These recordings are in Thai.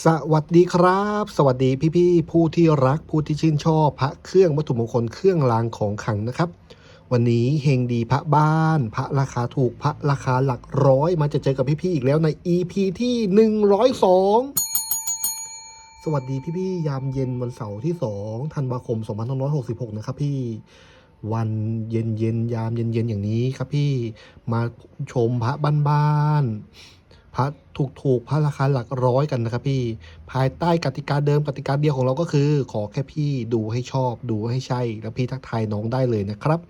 สวัสดีครับ สวัสดีพี่ๆผู้ที่รักผู้ที่ชื่นชอบพระเครื่องวัตถุมงคลเครื่องรางของขลังนะครับ วันนี้เฮงดีพระบ้าน พระราคาถูกพระราคาหลักร้อย มาจะเจอกับพี่ๆอีกแล้วใน EP ที่ 102 สวัสดีพี่ๆยามเย็นวันเสาร์ที่2ธันวาคม2566 นะครับพี่วันเย็นเย็นๆยามเย็นเย็นๆอย่างนี้ครับพี่มาชมพระบ้านๆพระ ถูกๆพระราคาหลักร้อยกันนะครับพี่ ภายใต้กติกาเดิมกติกาเดียวของเราก็คือ ขอแค่พี่ดูให้ชอบ ดูให้ใช่ แล้วพี่ทักทายน้องได้เลยนะครับ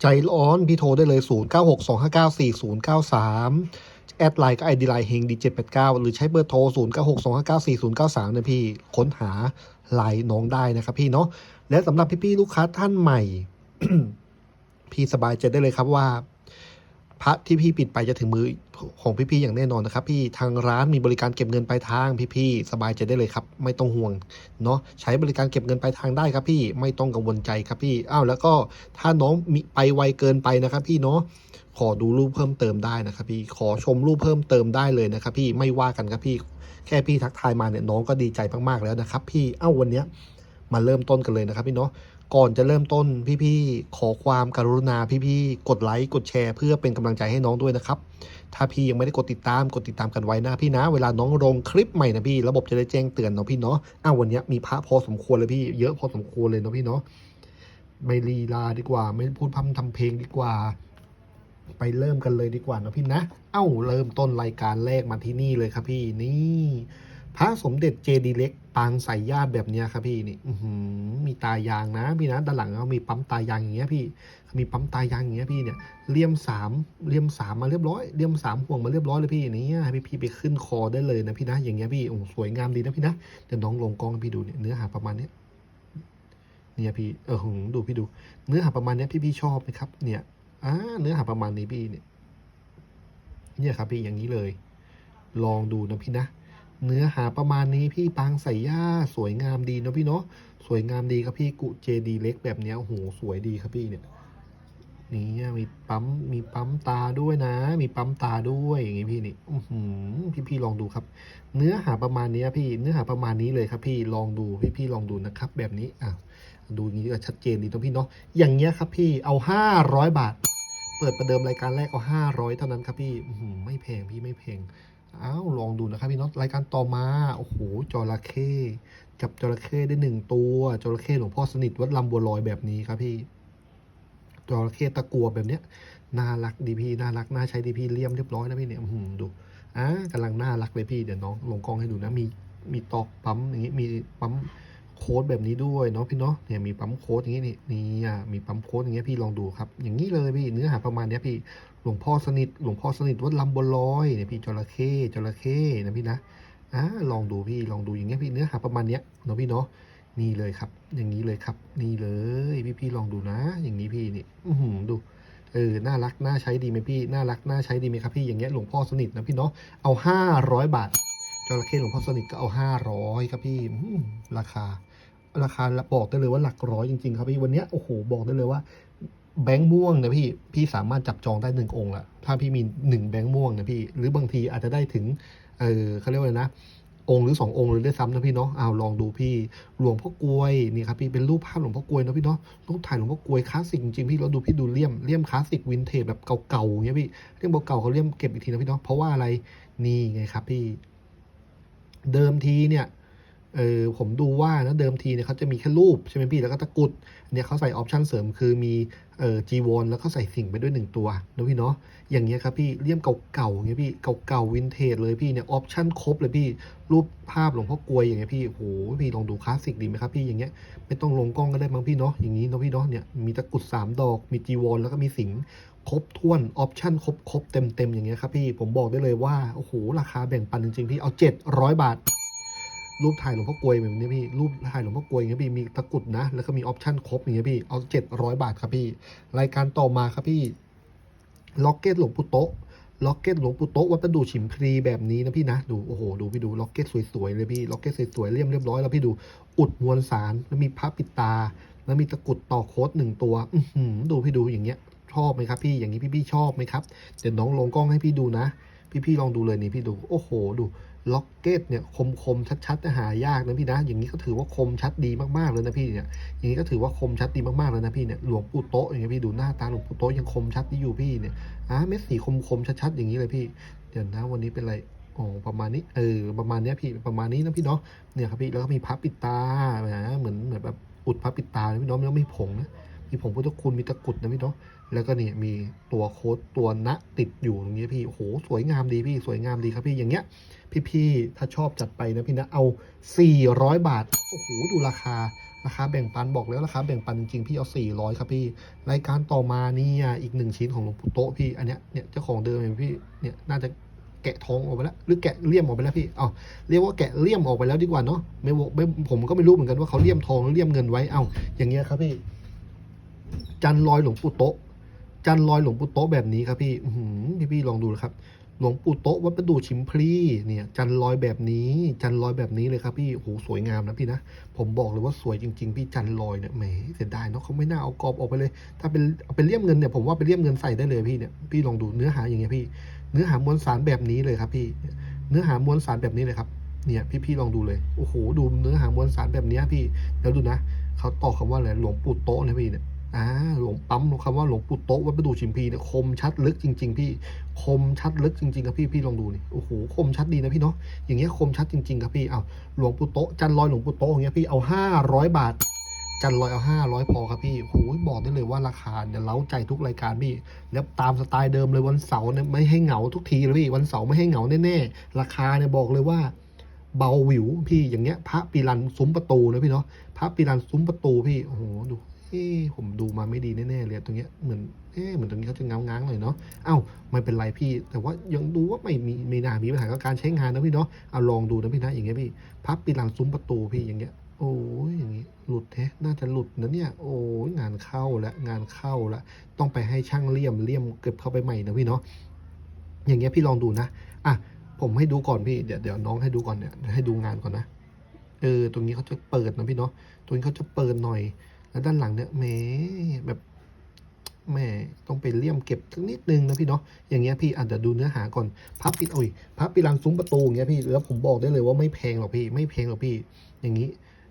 ใจร้อนพี่โทรได้เลย 0 9 6 2 5 9 4 0 9 3 แอดไลน์ก็ไอดีไลน์เฮงดีเจ็ดแปดเก้าหรือใช้เบอร์โทร 0 9 6 2 5 9 4 0 9 3 นะพี่ค้นหาไลน์น้องได้นะครับพี่เนาะและสำหรับพี่ๆลูกค้าท่านใหม่ พี่สบายใจได้เลยครับว่า พระที่พี่ปิดไปจะถึงมือของพี่ๆอย่างแน่นอนนะครับ พี่ทางร้านมีบริการเก็บเงินปลายทางพี่ๆสบายใจได้เลยครับ ไม่ต้องห่วงเนาะใช้บริการเก็บเงินปลายทางได้ครับพี่ไม่ต้องกังวลใจครับพี่อ้าวแล้วก็ถ้าน้องมีไปไวเกินไปนะครับพี่เนาะขอดูรูปเพิ่มเติมได้นะครับพี่ขอชมรูปเพิ่มเติมได้เลยนะครับพี่ไม่ว่ากันครับพี่แค่พี่ทักทายมาเนี่ยน้องก็ดีใจมากๆแล้วนะครับ พี่เอ้าวันเนี้ยมาเริ่มต้นกันเลยนะครับพี่เนาะ ก่อนจะเริ่มต้นพี่ๆขอความกรุณาพี่ๆกดไลค์กดแชร์เพื่อเป็นกำลังใจให้น้องด้วยนะครับ ถ้าพี่ยังไม่ได้กดติดตามกดติดตามกันไว้นะพี่นะ เวลาน้องลงคลิปใหม่นะพี่ ระบบจะได้แจ้งเตือนเนาะพี่เนาะอ้าววันนี้มีพระพอสมควรเลยพี่เยอะพอสมควรเลยเนาะพี่เนาะไม่ลีลาดีกว่า ไม่พูดพร่ำทำเพลงดีกว่า ไปเริ่มกันเลยดีกว่านะพี่นะ เอ้าเริ่มต้นรายการแรกมาที่นี่เลยครับพี่นี่ พระสมเด็จเจดีเล็ก ปางใส่ญาติแบบนี้ครับพี่นี่มีตายางนะพี่นะด้านหลังเขามีปั๊มตายางอย่างเงี้ยพี่มีปั๊มตายางอย่างเงี้ยพี่เนี่ยเลี่ยมสามเลี่ยมสามมาเรียบร้อยเลี่ยมสามห่วงมาเรียบร้อยเลยพี่นี่ให้พี่พี่ไปขึ้นคอได้เลยนะพี่นะอย่างเงี้ยพี่โอ้สวยงามดีนะพี่นะเดี๋ยวน้องลงกล้องพี่ดูเนี่ยเนื้อหาประมาณเนี้ยเนี่ยพี่เออหงดูพี่ดู เนื้อหาประมาณเนี้ยพี่พี่ชอบไหมครับ เนี่ยอ่าเนื้อหาประมาณนี้พี่เนี่ย เนี่ยครับพี่อย่างนี้เลย ลองดูนะพี่นะ เนื้อหาประมาณนี้พี่ปางใส่ย่าสวยงามดีเนาะพี่เนาะสวยงามดีครับพี่กุเจดีเล็กแบบเนี้ยโอ้โหสวยดีครับพี่เนี่ยนี่มีปั๊มมีปั๊มตาด้วยนะ มีปั๊มตาด้วยอย่างงี้พี่นี่อือหือพี่พี่ลองดูครับ เนื้อหาประมาณนี้พี่เนื้อหาประมาณนี้เลยครับ พี่ลองดูพี่พี่ลองดูนะครับ แบบนี้อะดูอย่างนี้ก็ชัดเจนดีเนาะพี่เนาะอย่างเงี้ยครับ พี่เอาห้าร้อยบาท เปิดประเดิมรายการแรกเอาห้าร้อยเท่านั้นครับพี่อือหือไม่แพงพี่ไม่แพง อ้าวลองดูนะครับพี่น้องรายการต่อมาโอ้โหจระเข้จับจระเข้ได้หนึ่งตัวจระเข้หลวงพ่อสนิทวัดลำบัวลอยแบบนี้ครับพี่จระเข้ตะกัวแบบเนี้ยน่ารักดีพี่น่ารักน่าใช้ดีพี่เลี่ยมเรียบร้อยนะพี่เนี่ยอืดูอ่ากำลังน่ารักเลยพี่เดี๋ยวน้องลงกล้องให้ดูนะมีมีตอกปั๊มอย่างงี้มีปั๊มโค้ดแบบนี้ด้วยเนาะพี่เนาะเนี่ยมีปั๊มโค้ดอย่างงี้นี่นี่อะมีปั๊มโค้ดอย่างเงี้ยพี่ลองดูครับ อย่างนี้เลยพี่เนื้อหาประมาณเนี้ยพี่ หลวงพ่อสนิท หลวงพ่อสนิทวัดลำบัวลอยเนี่ยพี่จระเข้จระเข้นะพี่นะอ่าลองดูพี่ลองดูอย่างเงี้ยพี่เนื้อหาประมาณเนี้ยเนาะพี่เนาะนี่เลยครับ อย่างนี้เลยครับ นี่เลยพี่พี่ลองดูนะ อย่างนี้พี่นี่อืดูเออน่ารักน่าใช้ดีไหมพี่น่ารักน่าใช้ดีไหมครับพี่อย่างเงี้ยหลวงพ่อสนิทนะพี่เนาะเอาห้าร้อยบาทจระเข้หลวงพ่อสนิทก็เอาห้าร้อยครับพี่อืราคา ราคาบอกได้เลยว่าหลักร้อยจริงๆ ครับพี่วันเนี้ยโอ้โหบอกได้เลยว่า แบงค์ม่วงนะพี่ พี่สามารถจับจองได้หนึ่งองค์ละถ้าพี่มีหนึ่งแบงค์ม่วงนะพี่ หรือบางทีอาจจะได้ถึง เออเขาเรียกว่าอะไรนะ องค์หรือสององค์เลยด้วยซ้ำนะพี่เนาะเอาลองดูพี่ หลวงพ่อกลวยนี่ครับพี่ เป็นรูปภาพหลวงพ่อกลวยนะพี่เนาะ รูปถ่ายหลวงพ่อกลวยคลาสสิกจริงๆพี่เราดูพี่ดูเลี่ยม เลี่ยมคลาสสิกวินเทจแบบเก่าๆอย่างเงี้ยพี่ เลี่ยมเก่าๆเขาเลี่ยมเก็บอีกทีนะพี่เนาะ เพราะว่าอะไร นี่ไงครับพี่ เดิมทีเนี่ย เออผมดูว่านะเดิมทีเนี่ยเขาจะมีแค่รูปใช่ไหมพี่แล้วก็ตะกุดเนี่ยเขาใส่ออปชันเสริมคือมีเอ่อจีวรแล้วก็ใส่สิ่งไปด้วยหนึ่งตัวนะพี่เนาะอย่างเงี้ยครับพี่เลี่ยมเก่าๆอย่าเงี้ยพี่เก่าๆวินเทจเลยพี่เนี่ยออปชันครบเลยพี่รูปภาพหลวงพ่อกลวยอย่างเงี้ยพี่โอ้โหพี่ลองดูคลาสสิกดีไหมครับพี่อย่างเงี้ยไม่ต้องลงกล้องก็ได้มั้งพี่เนาะอย่างนี้เนาะพี่เนาะเนี่ยมีตะกุดสามดอก มีจีวรแล้วก็มีสิงครบถ้วนออปชันครบครบเต็มเต็มๆอย่างเงี้ยครับพี่ผมบอกได้เลยว่าโอ้โหราคาแบ่งปันจริงๆพี่เอาเจ็ดร้อยบาท รูปถ่ายหลวงพ่อกลวยแบบนี้พี่ รูปถ่ายหลวงพ่อกลวยอย่างเงี้ยพี่ มีตะกุดนะ แล้วก็มีออปชั่นครบอย่างเงี้ยพี่ เอาเจ็ดร้อยบาทครับพี่ รายการต่อมาครับพี่ล็อกเก็ตหลวงปู่โตะล็อกเก็ตหลวงปู่โตะวัดประดูฉิมพลีแบบนี้นะพี่นะ ดู โอ้โห ดูพี่ดูล็อกเก็ตสวยๆเลยพี่ล็อกเก็ตสวยๆเรียมเรียบร้อยแล้วพี่ดู อุดมวลสารแล้วมีพระปิดตา แล้วมีตะกุดต่อโค้ดหนึ่งตัว อืดูพี่ดูอย่างเงี้ย ชอบไหมครับพี่ อย่างนี้พี่พี่ๆชอบไหมครับ เดี๋ยวน้องลงกล้องให้พี่ดูนะ พี่ๆลองดูเลยนี่พี่ดู โอ้โห ดู ล็อกเก็ตเนี่ยคมคมๆชัดๆนะหายากนะพี่นะ อย่างนี้ก็ถือว่าคมชัดดีมากๆเลยนะพี่เนี่ย อย่างนี้ก็ถือว่าคมชัดดีมากๆเลยนะพี่เนี่ย หลวงปู่โตะอย่างเงี้ยพี่ดูหน้าตาหลวงปู่โตะยังคมชัดดีอยู่พี่เนี่ยอะเม็ดสีคมคมๆชัดๆอย่างนี้เลยพี่ เดี๋ยวนะวันนี้เป็นอะไรโอ้ประมาณนี้ เออ ประมาณเนี้ยพี่ ประมาณนี้นะพี่เนาะ เนี่ยครับพี่ แล้วก็มีพับปิดตาแหมเหมือนเหมือนแบบอุดพับปิดตานะพี่เน้องแล้วมีผงนะ มีผงพุทธคุณ มีตะกุดนะพี่เนาะ แล้วก็เนี่ยมีตัวโค้ดตัวณติดอยู่ตรงนี้พี่โอ้โหสวยงามดีพี่สวยงามดีครับพี่อย่างเงี้ย พี่ๆถ้าชอบจัดไปนะพี่นะเอา 400 บาทโอ้โหดูราคาราคาแบ่งปันบอกแล้วราคาแบ่งปันจริงๆพี่เอา 400 ครับพี่ รายการต่อมานี่อีกหนึ่งชิ้นของหลวงปู่โตพี่อันเนี้ยเนี่ยเจ้าของเดิมเองพี่เนี่ยน่าจะแกะทองออกไปแล้วหรือแกะเลี่ยมออกไปแล้วพี่เอาเรียกว่าแกะเลี่ยมออกไปแล้วดีกว่าเนาะไม่ว่ไม่ผมก็ไม่รู้เหมือนกันว่าเขาเลี่ยมทองหรือเลี่ยมเงินไว้เอาอย่างเงี้ยครับพี่ จันลอยหลวงปู่โต จันลอยหลวงปู่โตะแบบนี้ครับพี่พี่พี่ลองดูนะครับ หลวงปู่โตะวัดประดูชิมพลีเนี่ย จันลอยแบบนี้ จันลอยแบบนี้เลยครับพี่โอ้โหสวยงามนะพี่นะผมบอกเลยว่าสวยจริง ๆ พี่จันลอยเนี่ยแหมเสียดายเนาะเขาไม่น่าเอากรอบออกไปเลย ถ้าเป็นเอาเป็นเลี่ยมเงินเนี่ยผมว่าเป็นเลี่ยมเงินใส่ได้เลยพี่เนี่ยพี่ลองดูเนื้อหาอย่างเงี้ยพี่ เนื้อหามวลสารแบบนี้เลยครับพี่ เนื้อหามวลสารแบบนี้เลยครับเนี่ยพี่ๆลองดูเลยโอ้โหดูเนื้อหามวลสารแบบนี้พี่แล้วดูนะเขาต่อคำว่าอะไรหลวงปู่โตะนะพี่เนี่ย อ่าหลวงปั๊มคำว่าหลวงปู่โตะวัดประดูชิมพีเนี่ยคมชัดลึกจริง ๆ พี่คมชัดลึกจริงๆครับพี่พี่ลองดูนี่โอ้โหคมชัดดีนะพี่เนาะอย่างเงี้ยคมชัดจริงๆครับพี่เอาหลวงปู่โตะจันลอยหลวงปู่โตะอย่างเงี้ยพี่เอาห้าร้อยบาท จันลอยเอาห้าร้อยพอครับพี่โอ้ยบอกได้เลยว่าราคาเนี่ยเล้าใจทุกรายการพี่แล้วตามสไตล์เดิมเลยวันเสาร์เนี่ยไม่ให้เหงาทุกทีเลยพี่วันเสาร์ไม่ให้เหงาแน่ๆราคาเนี่ยบอกเลยว่าเบาหวิวพี่อย่างเงี้ยพระปีรันซุ้มประตูนะพี่เนาะพระปีรันซุ้มประตูพี่โอ้โหดู เอ้ผมดูมาไม่ดีแน่ๆเลยตรงเนี้ยเหมือนเอ๊เหมือนตรงนี้เขาจะเงาง้างๆหน่อยเนาะเอ้าไม่เป็นไรพี่ แต่ว่ายังดูว่าไม่มีไม่น่ามีปัญหากับการใช้งานนะพี่เนาะเอาลองดูนะพี่นะอย่างเงี้ยพี่ พับปีรันซุ้มประตูพี่อย่างเงี้ยโอ้ยอย่างงี้หลุดแท้น่าจะหลุดนะเนี่ย โอ้ยงานเข้าแล้วงานเข้าแล้วต้องไปให้ช่างเลี่ยมเลี่ยมเก็บเข้าไปใหม่นะพี่เนาะอย่างเงี้ยพี่ลองดูนะอะผมให้ดูก่อนพี่เดี๋ยวเดี๋ยวน้องให้ดูก่อนเนี่ยให้ดูงานก่อนนะเออตรงนี้เขาจะเปิดนะพี่เนาะตรงนี้เขาจะเปิดหน่อย แล้วด้านหลังเนี่ยแหมแบบแหมต้องไปเลี่ยมเก็บสักนิดนึงนะพี่เนาะอย่างเงี้ยพี่อาจจะเดี๋ยวดูเนื้อหาก่อนพับปิดโอ้ยพับปีรังซุ้มประตูอย่างเงี้ยพี่แล้วผมบอกได้เลยว่าไม่แพงหรอกพี่ไม่แพงหรอกพี่ อย่างนี้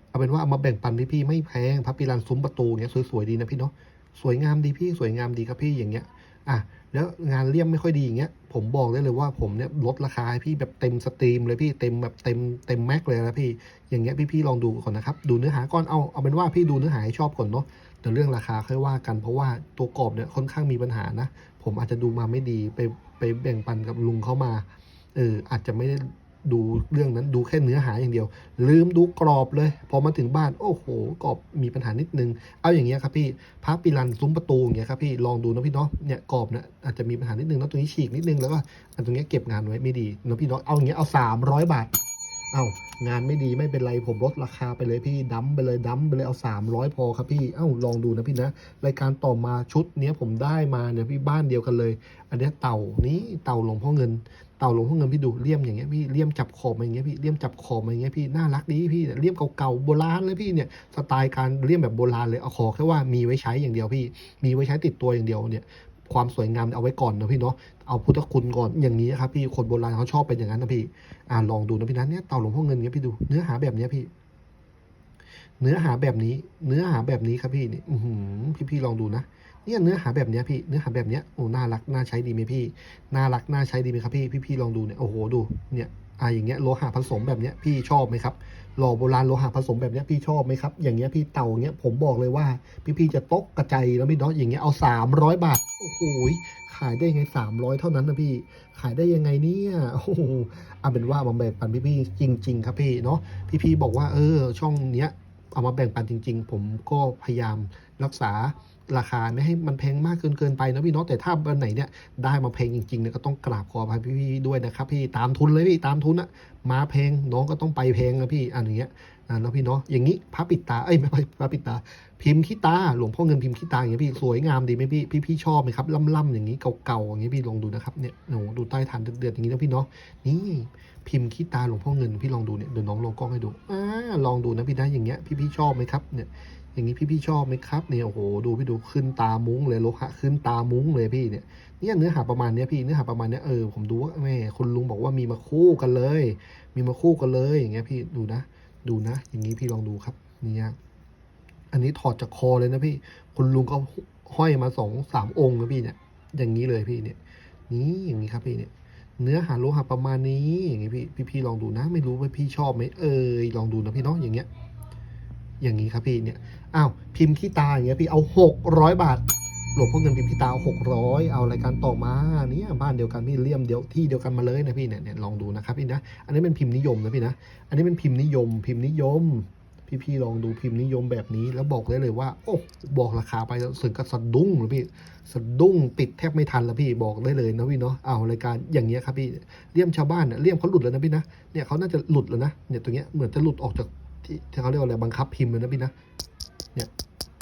เอาเป็นว่าเอามาแบ่งปันพี่พี่ไม่แพงพับปีรังซุ้มประตูเงี้ยสวยๆดีนะพี่เนาะสวยงามดีพี่สวยงามดีครับพี่อย่างเงี้ยอะ แล้วงานเลี่ยมไม่ค่อยดีอย่างเงี้ยผมบอกได้เลยว่าผมเนี่ยลดราคาให้พี่แบบเต็มสตรีมเลยพี่เต็มแบบเต็มเต็มแม็กเลยนะพี่อย่างเงี้ยพี่ๆลองดูก่อนนะครับดูเนื้อหาก่อนเอาเอาเป็นว่าพี่ดูเนื้อหาให้ชอบก่อนเนาะแต่เรื่องราคาค่อยว่ากันเพราะว่าตัวกรอบเนี่ยค่อนข้างมีปัญหานะ ผมอาจจะดูมาไม่ดีไปไปแบ่งปันกับลุงเขามาเอออาจจะไม่ได้ ดูเรื่องนั้นดูแค่เนื้อหาอย่างเดียว ลืมดูกรอบเลย พอมาถึงบ้านโอ้โหกรอบมีปัญหานิดนึง เอาอย่างเงี้ยครับพี่พระปิรันซุ้มประตูอย่างเงี้ยครับพี่ลองดูนะพี่เนาะเนี่ยกรอบเนี่ยอาจจะมีปัญหานิดนึงแล้วตรงนี้ฉีกนิดนึงแล้วก็อันตรงเนี้ยเก็บงานไว้ไม่ดีนะพี่เนาะเอาอย่างเงี้ยเอาสามร้อยบาทเอางานไม่ดีไม่เป็นไรผมลดราคาไปเลยพี่ดั้มไปเลยดั้มไปเลยเอาสามร้อยพอครับพี่เอ้าลองดูนะพี่นะรายการต่อมาชุดเนี้ยผมได้มาเนี่ยพี่บ้านเดียวกันเลย อันเนี้ยเต่านี้เต่าหลวงพ่อเงิน เต่าหลวงพ่อเงินพี่ดูเลี่ยมอย่างเงี้ยพี่เลี่ยมจับขอบมาอย่างเงี้ยพี่เลี่ยมจับขอบมาอย่างเงี้ยพี่น่ารักดีพี่เลี่ยมเก่าๆโบราณเลยพี่เนี่ยสไตล์การเลี่ยมแบบโบราณเลยเอาขอแค่ว่ามีไว้ใช้อย่างเดียวพี่ มีไว้ใช้ติดตัวอย่างเดียวเนี่ยความสวยงามเอาไว้ก่อนนะพี่เนาะ เอาพุทธคุณก่อนอย่างนี้ครับพี่ คนโบราณเขาชอบเป็นอย่างนั้นนะพี่ อ่าลองดูนะพี่นะเนี่ยเต่าหลวงพ่อเงินเงี้ยพี่ดู เนื้อหาแบบเนี้ยพี่ เนื้อหาแบบนี้ เนื้อหาแบบนี้ครับพี่นี่อือหือพี่พี่ลองดูนะ เนี่ยเนื้อหาแบบเนี้ยพี่เนื้อหาแบบเนี้ยโอ้น่ารักน่าใช้ดีไหมพี่น่ารักน่าใช้ดีไหมครับพี่พี่พี่ลองดูเนี่ยโอ้โหดูเนี่ยอ่าอย่างเงี้ยโลหะผสมแบบเนี้ยพี่ชอบไหมครับหล่อโบราณโลหะผสมแบบเนี้ยพี่ชอบไหมครับอย่างเงี้ยพี่เต่าเงี้ยผมบอกเลยว่า พี่พี่ๆจะตกกระใจแล้วพี่เนาะอย่างเงี้ยเอาสามร้อยบาทโอ้โหขายได้ยังไงสามร้อยเท่านั้นนะพี่ขายได้ยังไงเนี่ยโอ้โหเอาเป็นว่ามาแบ่งปันพี่พี่จริง ๆ ครับพี่เนาะพี่พี่ๆบอกว่าเออช่องเนี้ยเอามาแบ่งปันจริง ๆ ผมก็พยายามรักษา ราคาไม่ให้มันแพงมากเกินเกินไปนะพี่เนาะแต่ถ้าวันไหนเนี่ยได้มาแพงจริงๆเนี่ยก็ต้องกราบขออภัยพี่ๆด้วยนะครับพี่ตามทุนเลยพี่ตามทุนอะมาแพงน้องก็ต้องไปแพงนะพี่อันอย่างเงี้ยอ่านะพี่เนาะอย่างนี้พระปิดตาเอ้ยไม่ใช่พระปิดตา พิมพ์ขี้ตาหลวงพ่อเงินพิมพ์ขี้ตาอย่างเงี้ยพี่สวยงามดีไหมพี่พี่พี่ชอบไหมครับล่ำๆอย่างนี้เก่าๆอย่างนี้พี่ลองดูนะครับเนี่ยโอ้โหดูใต้ฐานเดือดๆอย่างนี้นะพี่เนาะนี่พิมพ์ขี้ตาหลวงพ่อเงินพี่ลองดูเนี่ยเดี๋ยวน้องลองกล้องให้ดูอ่าลองดูนะพี่นะอย่างเงี้ยพี่พี่ชอบไหมครับเนี่ย อย่างนี้พี่พี่ๆชอบไหมครับเนี่ยโอ้โหดูพี่ดูขึ้นตามุ้งเลยโลหะขึ้นตามุ้งเลยพี่เนี่ยเนี่ยเนื้อหาประมาณเนี้ยพี่เนื้อหาประมาณเนี้ยเออผมดูว่าแม่คุณลุงบอกว่ามีมาคู่กันเลย มีมาคู่กันเลยอย่างเงี้ยพี่ดูนะ ดูนะ อย่างนี้พี่ลองดูครับเนี่ยอันนี้ถอดจากคอเลยนะพี่คุณลุงก็ห้อยมาสองสามองค์นะพี่เนี่ย อย่างนี้เลยพี่เนี่ย นี่อย่างนี้ครับพี่เนี่ยเนื้อหาโลหะประมาณนี้อย่างนี้พี่พี่พี่ลองดูนะ ไม่รู้ว่าพี่ชอบไหมเออลองดูนะพี่เนาะอย่างเงี้ย อย่างนี้ครับพี่เนี่ย อ้าวพิมพ์ขี้ตาอย่างเงี้ยพี่เอาหกร้อยบาท หลวงพ่อเงินพิมพ์ขี้ตาหกร้อยเอารายการต่อมาเนี่ยบ้านเดียวกันพี่เลี่ยมเดียวที่เดียวกันมาเลยนะพี่เนี่ยเนี่ยลองดูนะครับพี่นะอันนี้เป็นพิมพ์นิยมนะพี่นะอันนี้เป็นพิมพ์นิยม พิมพ์นิยม พี่พี่ๆลองดูพิมพ์นิยมแบบนี้แล้วบอกได้เลยว่า โอ้บอกราคาไปแล้วสึกกับสะดุ้งเลยพี่สะดุ้งติดแทบไม่ทันแล้วพี่บอกได้เลยนะพี่เนาะเอารายการอย่างเงี้ยครับพี่เลี่ยมชาวบ้านเนี่ยเลี่ยมเขาหลุดแล้วนะพี่นะเนี่ยเขาน่าจะหลุดแล้วนะเนี่ยตรงเนี้ยเหมือนจะหลุดออกจากที่เขาเรียกว่าอะไรบังคับพิมพ์เลยนะพี่นะ เนี่ย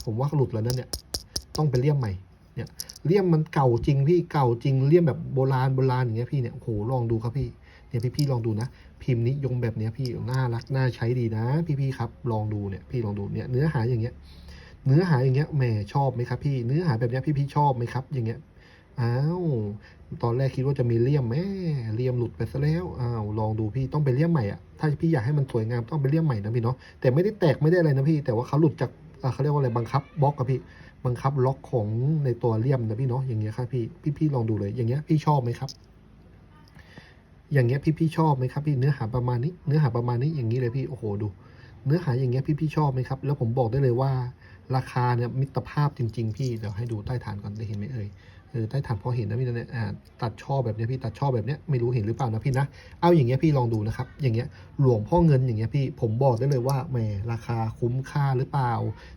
ผมว่าหลุดแล้วนะเนี่ย ต้องไปเลี่ยมใหม่ เนี่ย เลี่ยมมันเก่าจริงพี่ เก่าจริง เลี่ยมแบบโบราณโบราณอย่างเงี้ยพี่เนี่ย โอ้โห ลองดูครับพี่ เนี่ยพี่พี่ๆลองดูนะ พิมพ์นิยมแบบเนี้ยพี่ น่ารัก น่าใช้ดีนะ พี่พี่ๆครับ ลองดูเนี่ย พี่ลองดู เนี่ย เนื้อหาอย่างเงี้ย เนื้อหาอย่างเงี้ย แหม ชอบไหมครับพี่ เนื้อหาแบบเนี้ยพี่พี่ๆชอบไหมครับ อย่างเงี้ย อ้าว ตอนแรกคิดว่าจะมีเลี่ยมแม่เลี่ยมหลุดไปซะแล้ว อ้าว ลองดูพี่ ต้องไปเลี่ยมใหม่อะ ถ้าพี่อยากให้มันสวยงามต้องไปเลี่ยมใหม่นะพี่เนาะ แต่ไม่ได้แตกไม่ได้อะไรนะพี่ แต่ว่าเขาหลุดจาก เขาเรียกว่าอะไรบังคับบล็อกกับพี่บังคับล็อกของในตัวเลี่ยมนะพี่เนาะอย่างเงี้ยครับพี่พี่พี่ลองดูเลยอย่างเงี้ยพี่ชอบไหมครับ อย่างเงี้ยพี่พี่ชอบไหมครับพี่เนื้อหาประมาณนี้เนื้อหาประมาณนี้อย่างนี้เลยพี่โอ้โหดู เนื้อหาอย่างเงี้ยพี่พี่ชอบไหมครับ แล้วผมบอกได้เลยว่า ราคาเนี่ยมิตรภาพจริง ๆ พี่เดี๋ยวให้ดูใต้ฐานก่อนได้เห็นไหมเอ่ย เออใต้ฐานพอเห็นนะพี่นะเนี่ยอ่าตัดช่อแบบเนี้ยพี่ตัดช่อแบบเนี้ยไม่รู้เห็นหรือเปล่านะพี่นะเอาอย่างเงี้ยพี่ลองดูนะครับ อย่างเงี้ยหลวงพ่อเงินอย่างเงี้ยพี่ผมบอกได้เลยว่าแหมราคาคุ้มค่าหรือเปล่า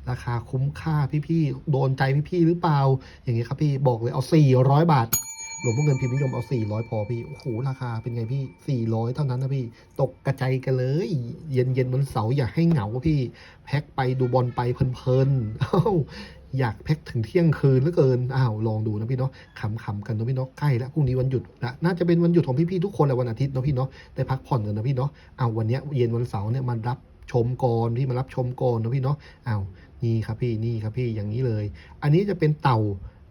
ราคาคุ้มค่าพี่ๆโดนใจพี่ๆหรือเปล่า อย่างเงี้ยครับพี่บอกเลยเอา400 บาทหลวงพ่อเงินพิมพ์นิยมเอา 400 พอพี่ โอ้โห ราคาเป็นไงพี่ 400 เท่านั้นนะพี่ ตกกระจายกันเลย เย็นเย็นวันเสาร์อย่าให้เหงาพี่ แพ็คไปดูบอลไปเพลินๆ อยากแพ็คถึงเที่ยงคืนเหลือเกินอ้าวลองดูนะพี่เนาะขำๆกันนะพี่เนาะใกล้แล้วพรุ่งนี้วันหยุดละน่าจะเป็นวันหยุดของพี่ๆทุกคนแหละวันอาทิตย์เนาะพี่เนาะได้พักผ่อนกันนะพี่เนาะเอาวันเนี้ยเย็นวันเสาร์เนี่ยมารับชมก่อนพี่มารับชมก่อนนะพี่เนาะเอานี่ครับพี่นี่ครับพี่อย่างนี้เลย อันนี้จะเป็นเต่า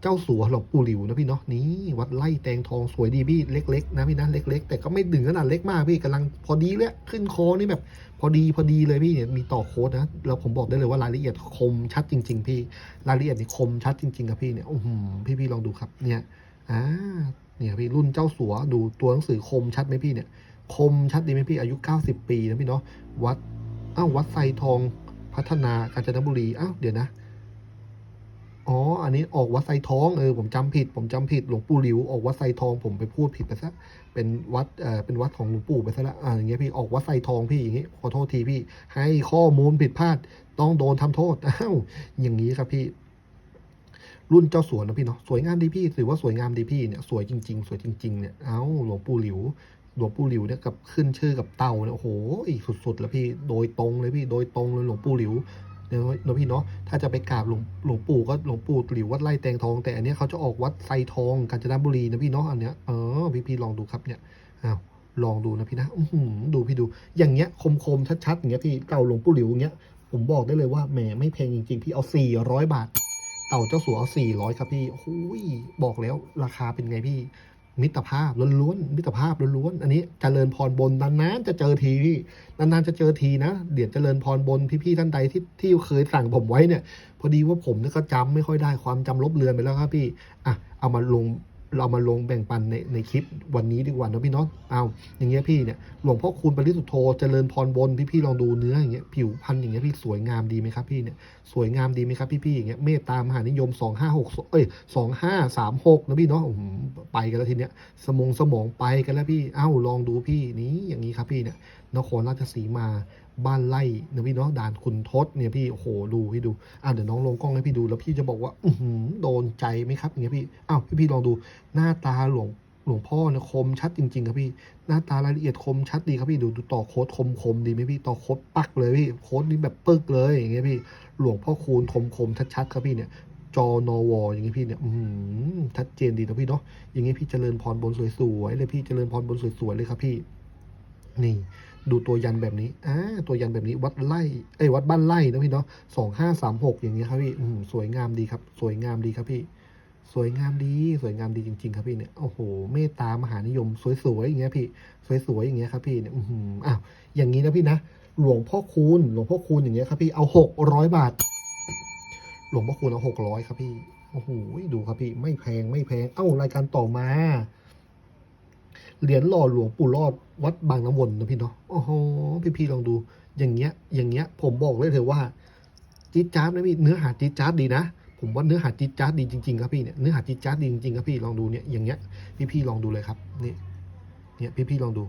เจ้าสัวหลวงปู่หลิวนะพี่เนาะนี่วัดไล่แตงทองสวยดีพี่เล็ก ๆ นะพี่นะเล็ก ๆ แต่ก็ไม่ดึงขนาดเล็กมากพี่กำลังพอดีเลยขึ้นคอนี่แบบ พอดีพอดีเลยพี่เนี่ยมีต่อโค้ดนะแล้วผมบอกได้เลยว่ารายละเอียดคมชัดจริง ๆ พี่รายละเอียดนี่คมชัดจริงๆครับพี่เนี่ยโอ้โหพี่พี่ลองดูครับเนี่ยอ่าเนี่ยพี่รุ่นเจ้าสัวดูตัวหนังสือคมชัดไหมพี่เนี่ย คมชัดดีไหมพี่อายุ 90 ปีนะพี่เนาะวัดอ้าววัดไซทองพัฒนากาญจนบุรีอ้าวเดี๋ยวนะ อ๋อ อันนี้ออกวัดไซทอง เออ ผมจำผิด ผมจำผิด หลวงปู่หลิว ออกวัดไซทอง ผมไปพูดผิดไปซะ เป็นวัด เอ่อเป็นวัดของหลวงปู่ไปซะละอ่าอย่างเงี้ยพี่ ออกวัดไซทองพี่อย่างงี้ ขอโทษทีพี่ ให้ข้อมูลผิดพลาด ต้องโดนทำโทษ อ้าว อย่างนี้ครับพี่ รุ่นเจ้าสวนนะพี่เนาะ สวยงามดีพี่ ถือว่าสวยงามดีพี่เนี่ย สวยจริง ๆ สวยจริง ๆ เนี่ย เอ้า หลวงปู่หลิว หลวงปู่หลิวเนี่ยกับขึ้นชื่อกับเต่าเนี่ย โอ้โห อีกสุดๆ แล้วพี่ โดยตรงเลยพี่ โดยตรงเลยหลวงปู่หลิว นี่ยนะพี่เนาะถ้าจะไปกราบหลวงหลวงปู่ก็หลวงปู่หลิววัดไร่แตงทอง แต่อันนี้เขาจะออกวัดไซทองกาญจนบุรีนะพี่เนาะอันเนี้ยเออพี่พี่ลองดูครับเนี่ยอ้าวลองดูนะพี่นะอืดูพี่ดู อย่างเงี้ยคมๆชัดๆอย่างเงี้ยพี่เต่าหลวงปู่หลิวอย่างเงี้ยผมบอกได้เลยว่าแหมไม่แพงจริงๆพี่เอา 400 บาท เต่าเจ้าสัวเอา400 ครับพี่โอ้ยบอกแล้วราคาเป็นไงพี่ มิตรภาพล้วนๆมิตรภาพล้วนๆอันนี้เจริญพรบนนานๆจะเจอทีนานๆจะเจอทีนะเดี๋ยวเจริญพรบนพี่ๆท่านใดที่ที่เคยสั่งผมไว้เนี่ย พอดีว่าผมเนี่ยก็จำไม่ค่อยได้ความจำลบเลือนไปแล้วครับพี่อะเอามาลง เรามาลงแบ่งปันในในคลิปวันนี้ดีกว่านะพี่เนาะเอาอย่างเงี้ยพี่เนี่ยหลวงพ่อคูณปริสุทธโธเจริญพรบนพี่ๆลองดูเนื้ออย่างเงี้ยผิวพันธุ์อย่างเงี้ยพี่สวยงามดีไหมครับพี่เนี่ยสวยงามดีไหมครับพี่ๆอย่างเงี้ยเมตตามหานิยม256เอ้ย2536นะพี่เนาะไปกันแล้วทีเนี้ยสมองสมองไปกันแล้วพี่เอ้าลองดูพี่นี้อย่างนี้ครับพี่เนี่ยนครราชสีมา บ้านไร่นะพี่เนาะด่านคุณทศเนี่ยพี่โอ้โหดูพี่ดูอะเดี๋ยวน้องลงกล้องให้พี่ดูแล้วพี่จะบอกว่าอืโดนใจไหมครับอย่างเงี้ยพี่อ้าวพี่ๆลองดูหน้าตาหลวงหลวงพ่อเนี่ยคมชัดจริงๆครับพี่หน้าตารายละเอียดคมชัดดีครับพี่ดูดูต่อโค้ดคมคมดีไหมพี่ต่อโค้ดปักเลยพี่โค้ดนี่แบบปึกเลยอย่างเงี้ยพี่หลวงพ่อคูณคมคมชัดๆครับพี่เนี่ยจอนอวออย่างเงี้ยพี่เนี่ยอือหือชัดเจนดีนะพี่เนาะอย่างเงี้ยพี่เจริญพรบนสวยๆเลยพี่เจริญพรบนสวยๆเลยครับพี่ นี่ ดูตัวยันแบบนี้อ่าตัวยันแบบนี้วัดไล่เอ้ยวัดบ้านไล่นะพี่เนาะสองห้าสามหกอย่างเงี้ยครับพี่อืมสวยงามดีครับ สวยงามดีครับพี่ สวยงามดี สวยงามดีจริง ๆ ครับพี่เนี่ยโอ้โหเมตตามหานิยม สวยๆอย่างเงี้ยพี่ สวยๆอย่างเงี้ยครับพี่เนี่ยอือหืออ้าวอย่างนี้นะพี่นะหลวงพ่อคูณหลวงพ่อคูณอย่างเงี้ยครับพี่เอาหกร้อยบาท หลวงพ่อคูณเอาหกร้อยครับพี่โอ้โหดูครับพี่ไม่แพงไม่แพงเอ้ารายการต่อมา เหรียญหล่อหลวงปู่รอดวัดบางน้ำวนนะพี่เนาะโอ้โหพี่ๆลองดู อย่างเงี้ย อย่างเงี้ย ผมบอกเลยเถอะว่าจี๊ดจ๊าดนะพี่เนื้อหาจี๊ดจ๊าดดีนะผมว่าเนื้อหาจี๊ดจ๊าดดีจริงๆครับพี่เนี่ยเนื้อหาจี๊ดจ๊าดดีจริงๆครับพี่ลองดูเนี่ยอย่างเงี้ยพี่ๆลองดูเลยครับนี่เนี่ยพี่ๆลองดู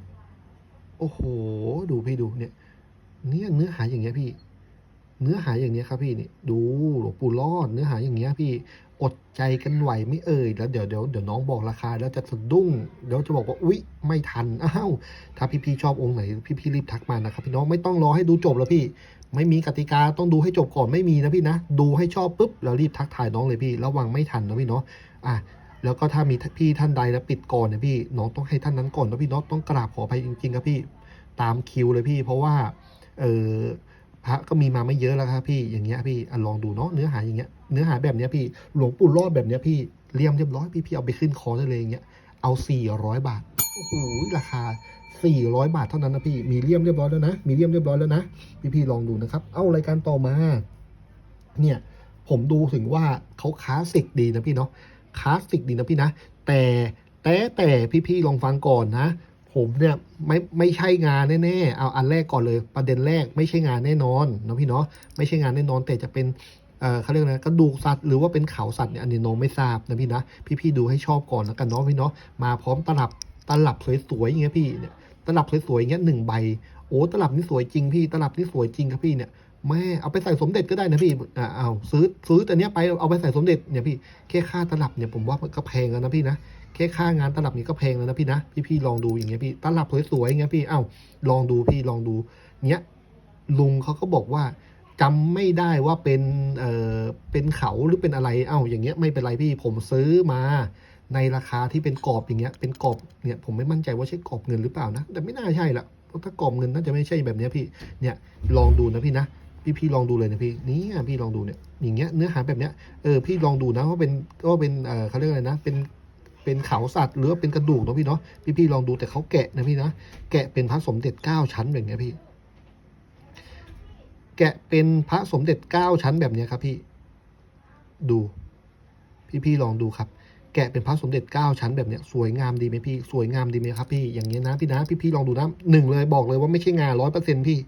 โอ้โห ดูพี่ดูเนี่ยเนี่ยเนื้อหาอย่างเงี้ยพี่ เนื้อหาอย่างเนี้ยครับพี่นี่ดูหลวงปู่รอดเนื้อหาอย่างเงี้ยพี่อดใจกันไหวไม่เอ่ยแล้วเดี๋ยวเดี๋ยวเดี๋ยวน้องบอกราคา แล้วจะสะดุ้งเดี๋ยวจะบอกว่าอุ๊ยไม่ทันอ้าวถ้าพี่ๆชอบองค์ไหนพี่ๆรีบทักมานะครับพี่น้องไม่ต้องรอให้ดูจบแล้วพี่ ไม่มีกติกาต้องดูให้จบก่อนไม่มีนะพี่นะดูให้ชอบปุ๊บแล้วรีบทักทายน้องเลยพี่ ระวังไม่ทันนะพี่เนาะอะแล้วก็ถ้ามีพี่ท่านใดแล้วปิดก่อนเนี่ยพี่น้องต้องให้ท่านนั้นก่อนนะพี่เนาะต้องกราบขออภัยจริงๆครับพี่ตามคิวเลยพี่ เพราะว่าเออพระก็มีมาไม่เยอะแล้วครับพี่อย่างเงี้ยพี่อลองดูเนาะเนื้อหาอย่างเงี้ย เนื้อหาแบบเนี้ยพี่หลวงปู่รอดแบบเนี้ยพี่เรียมเรียบร้อยพี่พี่เอาไปขึ้นคอได้เลยอย่างเงี้ยเอา 400 บาทโอ้โหราคา 400 บาทเท่านั้นนะพี่มีเลี่ยมเรียบร้อยแล้วนะมีเลี่ยมเรียบร้อยแล้วนะพี่พี่ลองดูนะครับ เอารายการต่อมา เนี่ยผมดูถึงว่าเขาคลาสสิกดีนะพี่เนาะคลาสสิกดีนะพี่นะ แต่แต่แต่พี่ๆลองฟังก่อนนะผมเนี่ยไม่ไม่ใช่งานแน่ๆ เอาอันแรกก่อนเลย ประเด็นแรกไม่ใช่งานแน่นอนนะพี่เนาะไม่ใช่งานแน่นอนแต่จะเป็น เขาเรียกอะไรกระดูกสัตว์หรือว่าเป็นเขาสัตว์เนี่ยอันนี้น้องไม่ทราบนะพี่นะพี่ๆดูให้ชอบก่อนแล้วกันเนาะพี่เนาะมาพร้อมตลับตลับสวยๆอย่างเงี้ยพี่เนี่ยตลับสวยๆอย่างเงี้ยหนึ่งใบโอ้ตลับนี่สวยจริงพี่ตลับนี่สวยจริงครับพี่เนี่ยแม่เอาไปใส่สมเด็จก็ได้นะพี่อ่าเอาซื้อซื้อแต่เนี้ยไปเอาไปใส่สมเด็จเนี่ยพี่แค่ค่าตลับเนี่ยผมว่ามันก็แพงแล้วนะพี่นะแค่ค่างานตลับนี้ก็แพงแล้วนะพี่นะพี่พี่ๆลองดูอย่างเงี้ยพี่ตลับสวยๆอย่างเงี้ยพี่เอ้าลองดูพี่ลองดูเนี้ยลุงเขาก็บอกว่า จำไม่ได้ว่าเป็นเอ่อเป็นเขาหรือเป็นอะไร เอ้าอย่างเงี้ยไม่เป็นไรพี่ผมซื้อมาในราคาที่เป็นกรอบอย่างเงี้ย เป็นกรอบเนี่ยผมไม่มั่นใจว่าใช่กรอบเงินหรือเปล่านะ แต่ไม่น่าใช่ละถ้ากรอบเงินน่าจะไม่ใช่แบบเนี้ยพี่ เนี่ยลองดูนะพี่นะพี่พี่ลองดูเลยนะพี่นี่พี่ลองดูเนี่ยอย่างเงี้ยเนื้อหาแบบเนี้ยเออพี่ลองดูนะว่าเป็นว่าเป็นเออเขาเรียกอะไรนะ เป็นเป็นเขาสัตว์หรือว่าเป็นกระดูกเนาะพี่เนาะพี่พี่ๆลองดูแต่เขาแกะนะพี่นะแกะเป็นพระสมเด็จเก้าชั้นแบบเนี้ยพี่ แกะเป็นพระสมเด็จเก้าชั้นแบบนี้ครับพี่ ดู พี่ๆลองดูครับ แกะเป็นพระสมเด็จเก้าชั้นแบบนี้สวยงามดีไหมพี่ สวยงามดีไหมครับ พี่อย่างเงี้นะพี่นะพี่ๆลองดูนะหนึ่งเลยบอกเลยว่าไม่ใช่งาร้อยเปอร์เซ็นต์พี่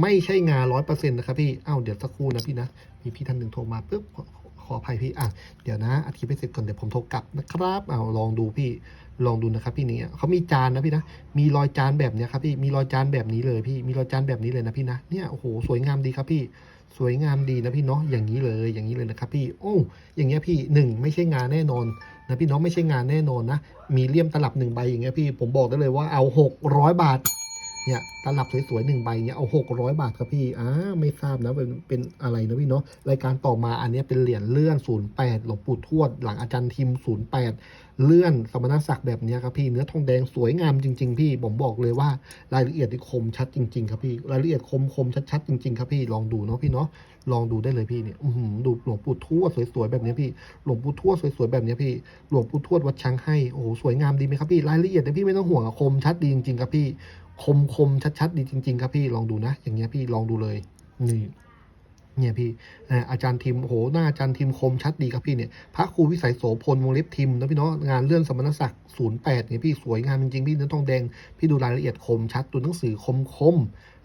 ไม่ใช่งาร้อยเปอร์เซ็นต์นะครับพี่อ้าวเดี๋ยวสักครู่นะพี่นะมีพี่ท่านหนึ่งโทรมาปุ๊บขออขออภัยพี่อะเดี๋ยวนะอธิบายเสร็จก่อนเดี๋ยวผมโทรกลับนะครับเอาลองดูพี่ ลองดูนะครับพี่เนี่ยเขามีจานนะพี่นะ มีรอยจานแบบเนี้ยครับพี่ มีรอยจานแบบนี้เลยพี่ มีรอยจานแบบนี้เลยนะพี่นะ เนี่ยโอ้โหสวยงามดีครับพี่ สวยงามดีนะพี่เนาะ อย่างนี้เลย อย่างนี้เลยนะครับพี่ โอ้ อย่างเงี้ยพี่หนึ่งไม่ใช่งานแน่นอนนะพี่เน้องไม่ใช่งานแน่นอนนะ มีเลี่ยมตลับหนึ่งใบอย่างเงี้ยพี่ ผมบอกได้เลยว่าเอาหกร้อยบาท เนี่ยตลับสวยๆหนึ่งใบเนี่ยเอาหกร้อยบาทครับพี่อ่าไม่ทราบนะเป็นเป็นอะไรนะพี่เนาะรายการต่อมาอันนี้เป็นเหรียญเลื่อน08หลวงปู่ทวดหลังอาจารย์ทิม08เลื่อนสมณศักดิ์แบบนี้ครับพี่เนื้อทองแดงสวยงามจริง ๆ พี่ผมบอกเลยว่ารายละเอียดที่คมชัดจริงๆครับพี่รายละเอียดคมคมชัดๆจริงๆครับพี่ลองดูเนาะพี่เนาะลองดูได้เลยพี่เนี่ยอื้อหือดูหลวงปู่ทวดสวยๆแบบนี้พี่หลวงปู่ทวดสวยๆแบบนี้พี่หลวงปู่ทวดวัดช้างให้โอ้โหสวยงามดีไหมครับพี่รายละเอียดเนี่ยพี่ไม่ต้องห่วงคมชัดดีจริงๆครับพี่ คมคมชัดๆ ดีจริง ๆ ครับพี่ลองดูนะ อย่างเงี้ยพี่ลองดูเลยนี่เนี่ยพี่อาจารย์ทิมโหหน้าอาจารย์ทิมคมชัดดีครับพี่เนี่ยพระครูวิสัยโสพลวงเล็บทิมนะพี่เนาะงานเลื่อนสมณศักดิ์08เนี่ยพี่สวยงามจริงๆพี่เนื้อทองแดงพี่ดูรายละเอียดคมชัดตัวหนังสือคมคม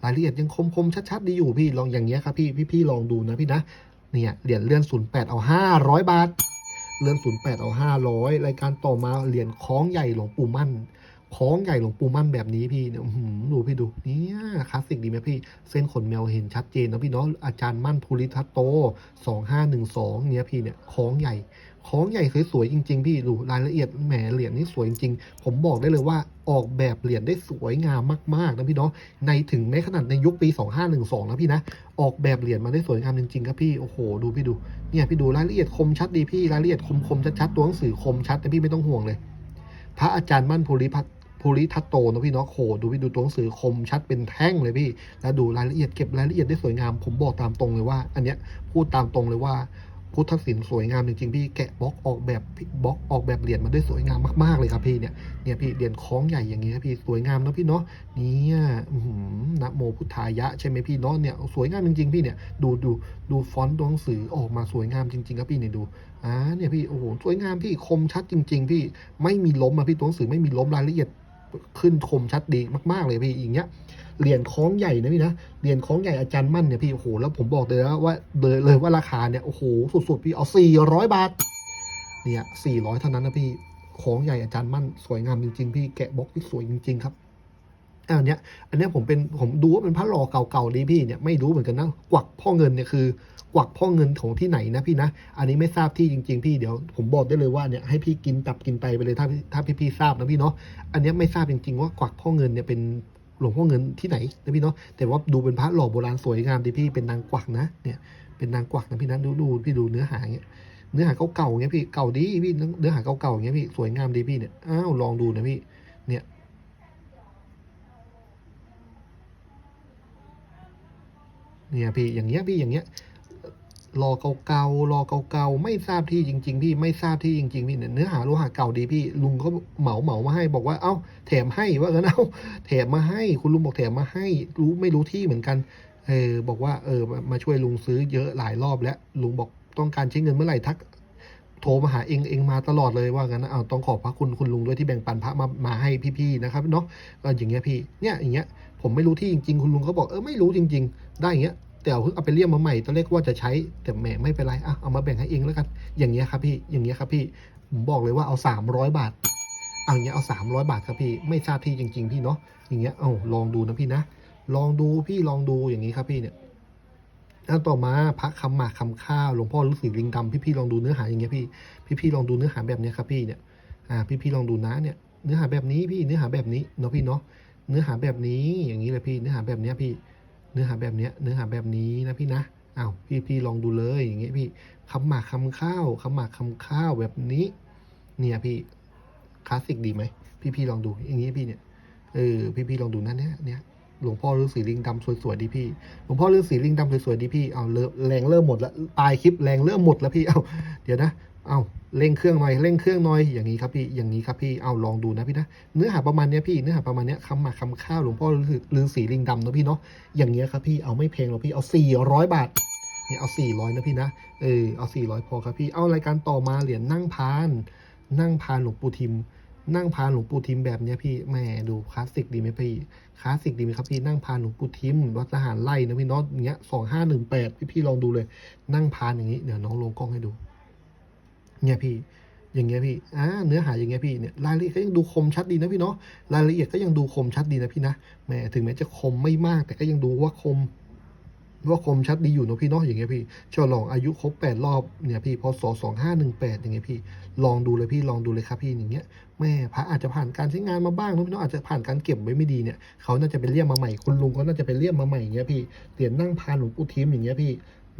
รายละเอียดยังคมคมชัดๆดีอยู่พี่ลองอย่างเงี้ยครับพี่พี่ๆลองดูนะพี่นะเนี่ยเหรียญเลื่อน08เอา500บาทเลื่อน08เอา500รายการต่อมาเหรียญคล้องใหญ่หลวงปู่มั่น คล้องใหญ่หลวงปู่มั่นแบบนี้พี่เนี่ยดูพี่ดูเนี่ยคลาสสิกดีไหมพี่เส้นขนแมวเห็นชัดเจนนะพี่เนาะอาจารย์มั่นภูริทัตโต2512เนี่ยพี่เนี่ยคล้องใหญ่ ของใหญ่สวยๆจริง ๆ พี่ดูรายละเอียดแหมเหรียญนี่สวยจริงๆผมบอกได้เลยว่าออกแบบเหรียญได้สวยงามมากๆนะพี่เนาะในถึงแม้ขนาดในยุคปี 2512นะพี่นะออกแบบเหรียญมาได้สวยงามจริงๆครับพี่โอ้โหดูพี่ดูเนี่ยพี่ดูรายละเอียดคมชัดดีพี่รายละเอียดคมคมๆชัดๆตัวหนังสือคมชัดแต่พี่ไม่ต้องห่วงเลย พระอาจารย์มั่นภูริพัฒ น์ภูริทัตโตนะพี่เนาะโหดูพี่ดูตัวหนังสือคมชัดเป็นแท่งเลยพี่ แล้วดูรายละเอียดเก็บรายละเอียดได้สวยงาม ผมบอกตามตรงเลยว่า อันเนี้ยพูดตามตรงเลยว่าพุทธศิลป์สวยงามจริงๆพี่แกะบล็อกออกแบบบล็อกออกแบบเหรียญมาได้สวยงามมากๆเลยครับพี่เนี่ยเนี่ยพี่เหรียญคล้องใหญ่อย่างนี้ครับพี่สวยงามนะพี่เนาะเนี่ยนะโมพุทธายะใช่ไหมพี่เนาะเนี่ยสวยงามจริงๆพี่เนี่ยดูดูดูฟอนต์ตัวหนังสือออกมาสวยงามจริงๆครับพี่เนี่ยดูอ่าเนี่ยพี่โอ้โหสวยงามพี่คมชัดจริง ๆ พี่ไม่มีล้มอะพี่ตัวหนังสือไม่มีล้มรายละเอียด ขึ้นคมชัดดีมากๆเลยพี่อย่างเงี้ยเหรียญคล้องใหญ่นะพี่นะเหรียญคล้องใหญ่อาจารย์มั่นเนี่ยพี่โอ้โหแล้วผมบอกเลยนะว่าเลยเลยว่าราคาเนี่ยโอ้โหสุดๆพี่เอา 400 บาทเนี่ย400 เท่านั้นนะพี่ของใหญ่อาจารย์มั่นสวยงามจริงๆ พี่แกะบล็อกที่สวยจริงๆครับ อันเนี้ยอันเนี้ยผมเป็นผมดูว่าเป็นพระหล่อเก่าๆดีพี่เนี่ยไม่รู้เหมือนกันนะกวักพ่อเงินเนี่ยคือกวักพ่อเงินของที่ไหนนะพี่นะ อันนี้ไม่ทราบที่จริง ๆ พี่เดี๋ยวผมบอกได้เลยว่าเนี่ยให้พี่กินตับกินไตไปเลยถ้าถ้าพี่ๆทราบนะพี่เนาะอันเนี้ยไม่ทราบจริง ๆ ว่ากวักพ่อเงินเนี่ยเป็นหลวงพ่อเงินที่ไหนนะพี่เนาะแต่ว่าดูเป็นพระหล่อโบราณสวยงามดีพี่เป็นนางกวักนะเนี่ยเป็นนางกวักนะพี่นะดูดูพี่ดูเนื้อหาเงี้ยเนื้อหาเก่าๆเงี้ยพี่เก่าดีพี่เนื้อหาเก่าๆเงี้ยพี่สวยงามดีพี่เนี่ยอ้าวลองดูนะพี่เนี่ย เนี่ยพี่อย่างเงี้ยพี่อย่างเงี้ยรอเก่าๆรอเก่าๆไม่ทราบที่จริง ๆ พี่ไม่ทราบที่จริงๆพี่เนื้อหาโลหะเก่าดีพี่ ลุงเขาเหมาเหมามาให้ บอกว่าเอ้าแถมให้ว่ากันเอ้าแถมมาให้ คุณลุงบอกแถมมาให้ รู้ไม่รู้ที่เหมือนกันเออบอกว่าเออมาช่วยลุงซื้อเยอะหลายรอบแล้วลุงบอกต้องการใช้เงินเมื่อไหร่ทักโทรมาหาเองเองมาตลอดเลยว่างั้นนะเอาต้องขอบพระคุณคุณลุงด้วยที่แบ่งปันพระมามาให้พี่ๆนะครับเนาะก็อย่างเงี้ยพี่เนี่ยอย่างเงี้ย ผมไม่รู้ที่จริงๆ คุณลุงเขาบอกเออไม่รู้จริง ๆ ได้อย่างเงี้ยแต่เอาเพิ่งเอาไปเลี่ยมมาใหม่ตอนแรกว่าจะใช้แต่แหมไม่เป็นไรอะเอามาแบ่งให้เองแล้วกัน อย่างเงี้ยครับพี่อย่างเงี้ยครับพี่ผมบอกเลยว่าเอาสามร้อยบาท เอางเงี้ยเอาสามร้อยบาทครับพี่ไม่ทราบที่จริง ๆ พี่เนาะอย่างเงี้ยเอาลองดูนะพี่นะลองดูพี่ลองดูอย่างนี้ครับพี่เนี่ยอันต่อมาพระคำหมากคำข้าวหลวงพ่อฤาษีลิงดำพี่ๆลองดูเนื้อหาอย่างเงี้ยพี่พี่ๆลองดูเนื้อหาแบบเนี้ยครับพี่เนี่ยอ่าพี่ๆลองดูนะเนี่ยเนื้อหาแบบนี้พี่เนื้อหาแบบนี้เนาะพี่เนาะ เนื้อหาแบบนี้อย่างนี้เลยพี่ เนื้อหาแบบเนี้ยพี่ เนื้อหาแบบเนี้ยเนื้อหาแบบนี้นะพี่นะอ้าวพี่พี่ลองดูเลยอย่างเงี้ยพี่คำหมากคำข้าวคำหมากคำข้าวแบบนี้ เนี่ยพี่คลาสสิกดีไหมพี่พี่ลองดูอย่างนี้พี่เนี่ยเออพี่พี่ลองดูนะเนี่ยเนี่ยหลวงพ่อฤาษีลิงดำสวยๆดีพี่ หลวงพ่อฤาษีลิงดำสวยๆดีพี่ เอาเริ่มแรงเริ่มหมดแล้วปลายคลิปแรงเริ่มหมดแล้วพี่ เอาเดี๋ยวนะ เอา เร่งเครื่องหน่อยเร่งเครื่องหน่อยอย่างนี้ครับพี่อย่างนี้ครับพี่เอาลองดูนะพี่นะเนื้อหาประมาณเนี้ยพี่เนื้อหาประมาณเนี้ยคำหมากคำข้าวหลวงพ่อฤาษีลิงดำนะพี่เนาะอย่างเงี้ยครับพี่เอาไม่แพงหรอกพี่เอาสี่ร้อยบาทเนี่ยเอาสี่ร้อยนะพี่นะเออเอาสี่ร้อยพอครับพี่เอารายการต่อมาเหรียญนั่งพาน นั่งพานหลวงปู่ทิม นั่งพานหลวงปู่ทิมแบบเนี้ยพี่แหมดูคลาสสิกดีไหมพี่คลาสสิกดีไหมครับพี่นั่งพานหลวงปู่ทิมวัดทหารไล่นะพี่เน้องอย่างเงี้ยสองห้าหนึ่งแปดพี่พี่ลองดูเลย นั่งพานอย่างนี้เดี๋ยวน้องลงกล้องให้ดู เนี่ยพี่ อย่างเงี้ยพี่อ่าเนื้อหาอย่างเงี้ยพี่เนี่ยรายละเอียดก็ยังดูคมชัดดีนะพี่เนาะรายละเอียดก็ยังดูคมชัดดีนะพี่นะแหมถึงแม้จะคมไม่มาก แต่ก็ยังดูว่าคมว่าคมชัดดีอยู่เนอะพี่เนาะอย่างเงี้ยพี่ฉลองอายุครบแปดรอบเนี่ยพี่พศสองห้าหนึ่งแปดอย่างเงี้ยพี่ ลองดูเลยพี่ลองดูเลยครับพี่อย่างเงี้ยแม่พระอาจจะผ่านการใช้งานมาบ้างเนาะพี่เนาะอาจจะผ่านการเก็บไว้ไม่ดีเนี่ยเขาน่าจะเป็นเลี่ยมมาใหม่คุณลุงก็น่าจะเป็นเลี่ยมมาใหม่อย่างเงี้ยพี่เหรียญนั่งพานหลวงปู่ทิมอย่างเงี้ยพี่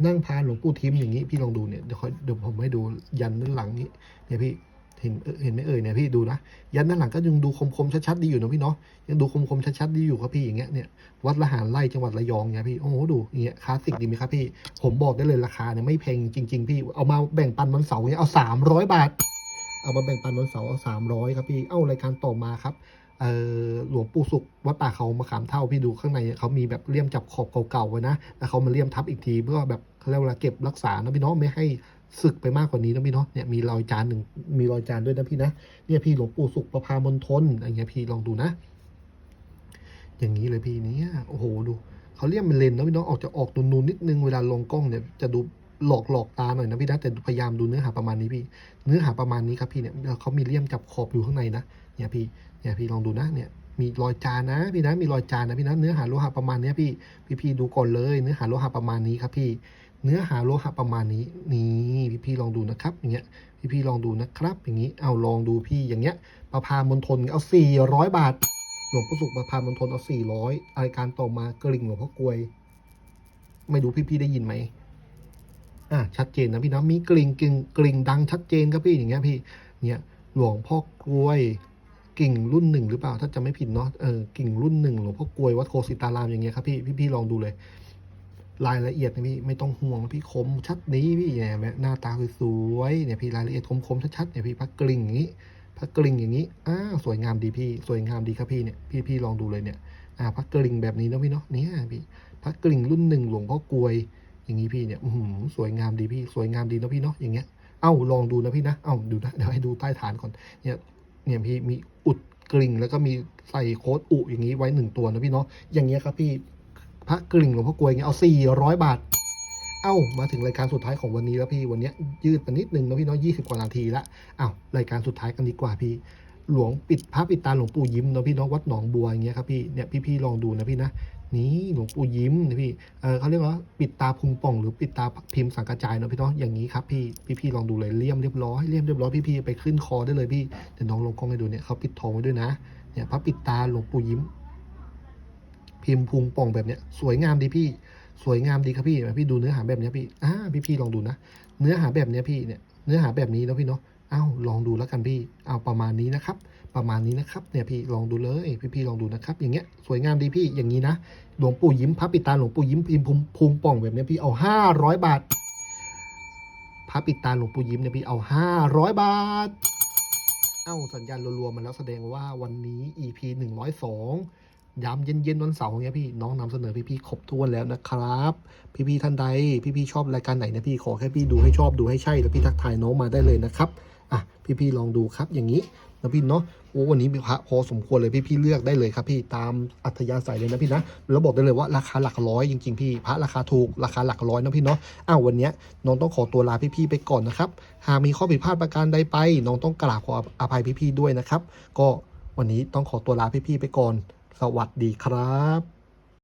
นั่งพานหลวงปู่ทิมอย่างงี้พี่ลองดูเนี่ยเดี๋ยวคอยเดี๋ยวผมให้ดูยันด้านหลังนี้เนี่ยพี่เห็นเห็นไหมเอ่ยเนี่ยพี่ดูนะยันด้านหลังก็ยังดูคมๆชัดๆดีอยู่นะพี่เนาะยังดูคมๆชัดๆดีอยู่ครับพี่อย่างเงี้ยเนี่ยวัดละหารไร่จังหวัดระยองเนี่ยพี่โอ้โหดูอย่างเงี้ยคลาสสิกดีไหมครับพี่ผมบอกได้เลยราคาเนี่ยไม่แพงจริง ๆ พี่เอามาแบ่งปันวันเสาร์เนี่ยเอาสามร้อยบาท เอามาแบ่งปันวันเสาร์เอาสามร้อยครับพี่เอ้ารายการต่อมาครับ หลวงปู่สุขวัดป่าเขามะขามเท่าพี่ดูข้างในเขามีแบบเลี่ยมจับขอบเก่าๆไว้นะแล้วเขามาเลี่ยมทับอีกทีเพื่อแบบเขาเรียกว่าเก็บรักษานะพี่น้องไม่ให้สึกไปมากกว่านี้นะพี่เนาะเนี่ยมีรอยจานหนึ่งมีรอยจานด้วยนะพี่นะเนี่ยพี่หลวงปู่สุขประพามณฑลอะไรเงี้ยพี่ลองดูนะ อย่างนี้เลยพี่เนี่ยโอ้โหดูเขาเลี่ยมเป็นเลนนะพี่น้องออกจะออกนูนๆนิดนึงเวลาลงกล้องเนี่ยจะดูหลอกหลอกตาหน่อยนะพี่นะแต่พยายามดูเนื้อหาประมาณนี้พี่ เนื้อหาประมาณนี้ครับพี่เนี่ยเขามีเลี่ยมจับขอบอยู่ข้างในนะเนี่ยพี่ เนี่ยพี่ลองดูนะเนี่ยมีรอยจานนะพี่นะมีรอยจานนะพี่นะเนื้อหาโลหะประมาณเนี้ยพี่พี่พี่ดูก่อนเลย เนื้อหาโลหะประมาณนี้ครับพี่เนื้อหาโลหะประมาณนี้นี่พี่ๆลองดูนะครับอย่างเงี้ยพี่ๆลองดูนะครับ อย่างนี้เอาลองดูพี่อย่างเงี้ยประพามณฑลเอาสี่ร้อยบาท หลวงพ่อสุขประพามณฑลเอาสี่ร้อยรายการต่อมากริ่งหลวงพ่อกลวย ไม่รู้พี่ได้ยินไหมอะชัดเจนนะพี่นะมีกลิ่งกลิ่งกลิ่งดังชัดเจนครับพี่อย่างเงี้ยพี่เนี่ยหลวงพ่อกลวย กิ่งรุ่นหนึ่งหรือเปล่าถ้าจะไม่ผิดเนาะเออกิ่งรุ่นหนึ่งหลวงพ่อกลวยวัดโคสิตารามอย่างเงี้ยครับพี่พี่ลองดูเลย รายละเอียดนะพี่ไม่ต้องห่วงนะพี่คมชัดนี้พี่เนี่ยแบบหน้าตาสวยๆเนี่ยพี่รายละเอียดคมๆชัดๆเนี่ยพี่พักกลิ่งอย่างนี้พักกลิ่งอย่างนี้อ้าวสวยงามดีพี่สวยงามดีครับพี่เนี่ยพี่พี่ลองดูเลยเนี่ยอ่าพักกลิ่งแบบนี้นะพี่เนาะเนี่ยพี่พักกลิ่งรุ่นหนึ่งหลวงพ่อกลวย อย่างนี้พี่เนี่ยอือหือสวยงามดีพี่สวยงามดีนะพี่เนาะอย่างเงี้ยเอ้าลองดูนะพี่นะเอ้าดูนะเดี๋ยวให้ดูใต้ฐานก่อนเนี่ย เนี่ยพี่มีอุดกริ่ง แล้วก็มีใส่โค้ดอุอย่างนี้ไว้หนึ่งตัวนะพี่เนาะอย่างเงี้ยครับพี่พระกริ่งหลวงพ่อกลวยอย่างเงี้ยเอาสี่ร้อยบาท เอ้ามาถึงรายการสุดท้ายของวันนี้แล้วพี่วันนี้ยืดไปนิดนึงนะพี่เนาะยี่สิบกว่านาทีละเอ้ารายการสุดท้ายกันดีกว่าพี่หลวงปิดพระปิดตาหลวงปู่ยิ้มเนาะพี่เนาะวัดหนองบัวอย่างเงี้ยครับพี่เนี่ยพี่ๆลองดูนะพี่นะ นี่หลวงปู่ยิ้มนะพี่เออเขาเรียกว่าปิดตาพุงป่องหรือปิดตาพิมพ์สังกระจายเนาะพี่เนาะอย่างนี้ครับพี่พี่ๆลองดูเลยเลี่ยมเรียบร้อยเลี่ยมเรียบร้อยพี่ๆไปขึ้นคอได้เลยพี่เดี๋ยวน้องลงกล้องให้ดูเนี่ยเขาปิดทองไว้ด้วยนะเนี่ยพระปิดตาหลวงปู่ยิ้ม พิมพ์พุงป่องแบบเนี้ยสวยงามดีพี่ สวยงามดีครับพี่พี่ดูเนื้อหาแบบเนี้ยพี่อ่าพี่ๆลองดูนะเนื้อหาแบบเนี้ยพี่เนี่ยเนื้อหาแบบนี้เนาะพี่เนาะอ้าวลองดูแล้วกันพี่เอาประมาณนี้นะครับ ประมาณนี้นะครับเนี่ยพี่ลองดูเลยพี่ๆลองดูนะครับ อย่างเงี้ยสวยงามดีพี่อย่างนี้นะหลวงปู่ยิ้มพระปิตาหลวงปู่ยิ้มพิมพ์พุงป่องแบบเนี้ยพี่เอาห้าร้อยบาทพระปิตาหลวงปู่ยิ้มเนี่ยพี่เอาห้าร้อยบาท เอ้าสัญญาณรัวๆมาแล้วแสดงว่าวันนี้ EP หนึ่งร้อยสองยามเย็นๆวันเสาร์เนี้ยพี่น้องนำเสนอพี่ๆครบถ้วนแล้วนะครับ พี่ๆท่านใดพี่ๆชอบรายการไหนนะพี่ขอแค่พี่ดูให้ชอบดูให้ใช่แล้วพี่ทักทายน้องมาได้เลยนะครับอะพี่ๆลองดูครับอย่างนี้ นะพี่เนาะโอ้วันนี้มีพระพอสมควรเลยพี่พี่เลือกได้เลยครับพี่ตามอัธยาศัยเลยนะพี่นะแล้วบอกได้เลยว่าราคาหลักร้อยจริงๆพี่พระราคาถูกราคาหลักร้อยนะพี่เนาะอ้าววันนี้น้องต้องขอตัวลาพี่ๆไปก่อนนะครับหากมีข้อผิดพลาดประการใดไปน้องต้องกราบขออภัยพี่ๆด้วยนะครับ ก็วันนี้ต้องขอตัวลาพี่ๆไปก่อน สวัสดีครับ